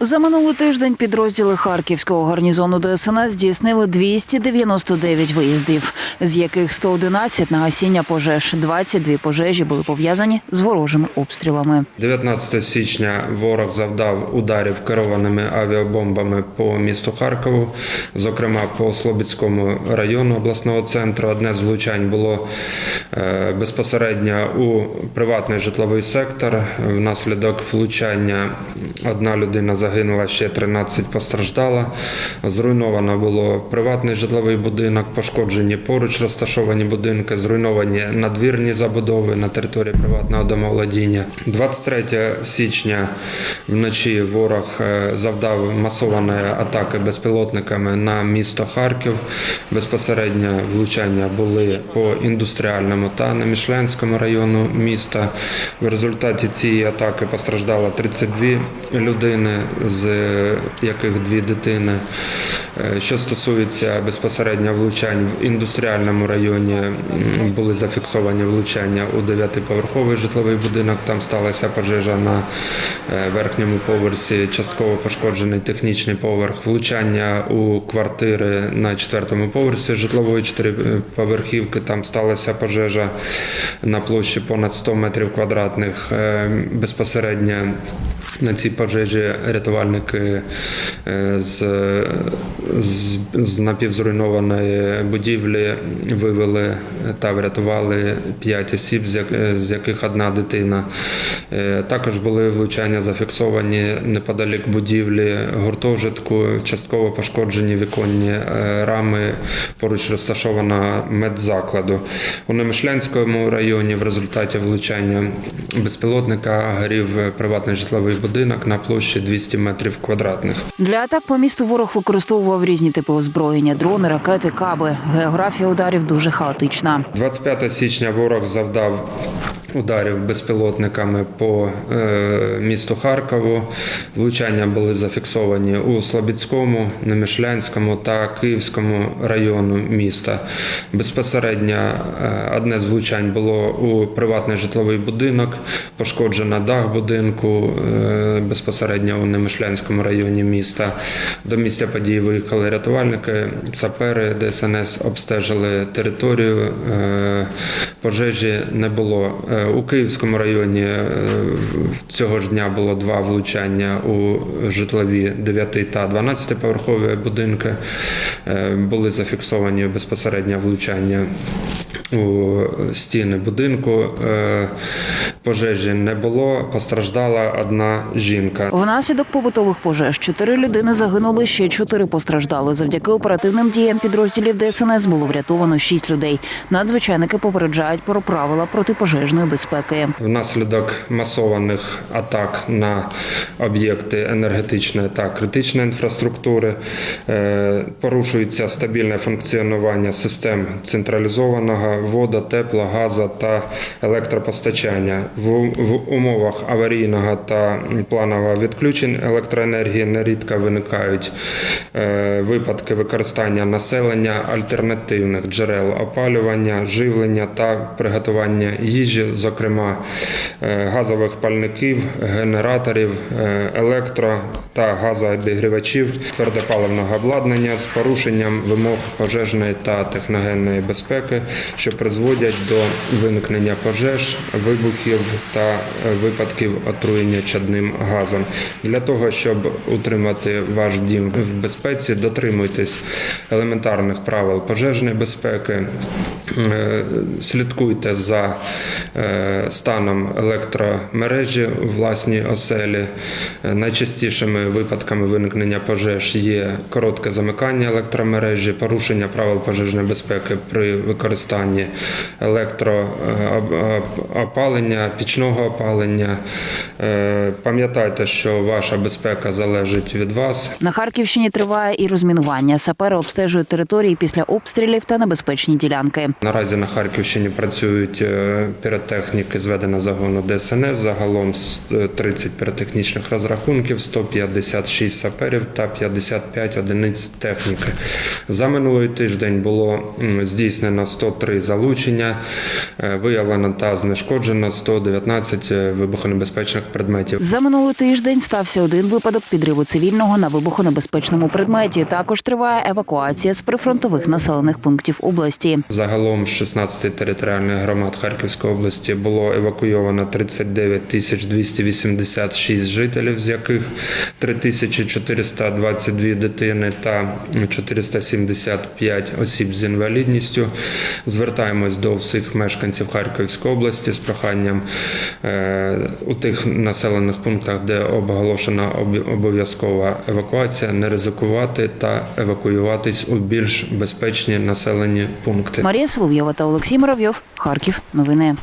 За минулий тиждень підрозділи Харківського гарнізону ДСНС здійснили 299 виїздів, з яких 111 на гасіння пожеж. 22 пожежі були пов'язані з ворожими обстрілами. 19 січня ворог завдав ударів керованими авіабомбами по місту Харкову, зокрема по Слобідському району обласного центру. Одне з влучань було е, безпосередньо у приватний житловий сектор. Внаслідок влучання одна людина загинула, ще 13 постраждала. Зруйновано було приватний житловий будинок, пошкоджені поруч розташовані будинки, зруйновані надвірні забудови на території приватного домовладіння. 23 січня вночі ворог е, завдав масованої атаки безпілотниками на місто Харків. Безпосередньо влучання були по індустріальному та Немішлянському району міста. В результаті цієї атаки постраждало 32 людини, з яких дві дитини. Е, Що стосується безпосередньо влучань в індустріальному районі, були зафіксовані влучання у дев'ятиповерховий житловий будинок. Там сталася пожежа на е, верхньому поверсі, частково пошкоджений технічний поверх. Влучання у квартири на четвертому поверсі житлової чотириповерхівки. Там сталася пожежа на площі понад 100 метрів квадратних. Е, Безпосередньо на цій пожежі рятувальники е, з, з, з напівзруйнованої будівлі вивели та врятували 5 осіб, з як- з яких одна дитина. Е, Також були влучання зафіксовані неподалік будівлі гуртожитку, частково пошкоджені віконні е, рами, поруч розташованого медзакладу. У Немишлянському районі в результаті влучання безпілотника горів приватний житловий будинок на площі 200 метрів квадратних. Для атак по місту ворог використовував різні типи озброєння: дрони, ракети, каби. Географія ударів дуже хаотична. 25 січня ворог завдав ударів безпілотниками по е, місту Харкову. Влучання були зафіксовані у Слобідському, Немишлянському та Київському району міста. Безпосередньо е, одне з влучань було у приватний житловий будинок, пошкоджено дах будинку е, безпосередньо у Немишлянському районі міста. До місця події виїхали рятувальники, сапери ДСНС обстежили територію. Пожежі не було. У Київському районі е, цього ж дня було два влучання у житлові 9 та 12 поверхові будинки. Е, Були зафіксовані безпосередньо влучання у стіни будинку. Е, Пожежі не було, постраждала одна жінка. Внаслідок побутових пожеж чотири людини загинули, ще чотири постраждали. Завдяки оперативним діям підрозділів ДСНС було врятовано шість людей. Надзвичайники попереджають про правила протипожежної безпеки. Внаслідок масованих атак на об'єкти енергетичної та критичної інфраструктури е, порушується стабільне функціонування систем централізованого вода, тепла, газу та електропостачання. В, в умовах аварійного та планового відключень електроенергії нерідко виникають е, випадки використання населення альтернативних джерел опалювання, живлення та приготування їжі, зокрема е, газових пальників, генераторів, е, електро та газообігрівачів, твердопаливного обладнання з порушенням вимог пожежної та техногенної безпеки, що призводять до виникнення пожеж, вибухів та е, випадків отруєння чадним газом. Для того, щоб утримати ваш дім в безпеці, дотримуйтесь елементарних правил пожежної безпеки, слідкуйте за е, станом електромережі у власній оселі. Е, Найчастішими випадками виникнення пожеж є коротке замикання електромережі, порушення правил пожежної безпеки при використанні електроопалення, пічного опалення. Е, Пам'ятайте, що ваша безпека залежить від вас. На Харківщині триває і розмінування. Сапери обстежують території після обстрілів та небезпечні ділянки. Наразі на Харківщині працюють е, піротехніки зведення загону ДСНС. Загалом с- е, 30 піротехнічних розрахунків, 156 саперів та 55 одиниць техніки. За минулий тиждень було здійснено 103 залучення, е, виявлено та знешкоджено 119 вибухонебезпечних предметів. За минулий тиждень стався один випадок підриву цивільного на вибухонебезпечному предметі. Також триває евакуація з прифронтових населених пунктів області. Загалом з 16 територіальних громад Харківської області було евакуйовано 39 тисяч 286 жителів, з яких 3422 дитини та 475 осіб з інвалідністю. Звертаємось до всіх мешканців Харківської області з проханням е, у тих населених пунктах, де оголошена об- обов'язкова евакуація, не ризикувати та евакуюватись у більш безпечні населені пункти. Марія Соловйова та Олексій Муравйов. Харків. Новини.